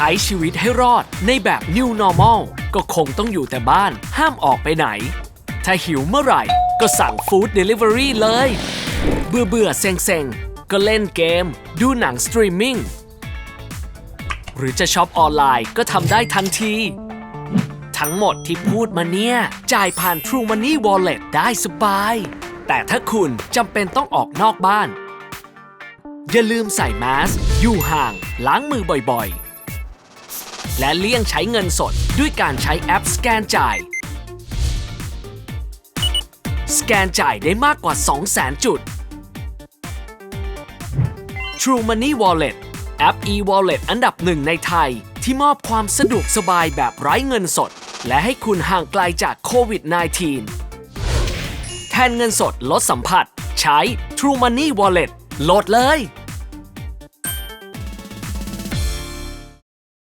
ช้ชีวิตให้รอดในแบบ New Normal ก็คงต้องอยู่แต่บ้านห้ามออกไปไหน ถ้าหิวเมื่อไหร่ก็สั่งฟู้ดเดลิเวอรี่เลย เบื่อเบื่อเซ็งเซ็งก็เล่นเกม ดูหนังสตรีมมิ่งหรือจะช็อปออนไลน์ก็ทำได้ทันที ทั้งหมดที่พูดมาเนี่ย จ่ายผ่าน True Money Wallet ได้สบาย แต่ถ้าคุณจำเป็นต้องออกนอกบ้าน อย่าลืมใส่แมสอยู่ห่าง ล้างมือบ่อยๆ และเลี่ยงใช้เงินสดด้วยการใช้แอปสแกนจ่าย สแกนจ่ายได้มากกว่า 200,000 จุด True Money Wallet แอป e-wallet อันดับหนึ่งในไทย ที่มอบความสะดวกสบายแบบไร้เงินสด และให้คุณห่างไกลจากโควิด -19 แทนเงินสดลดสัมผัส ใช้ True Money Wallet โหลดเลย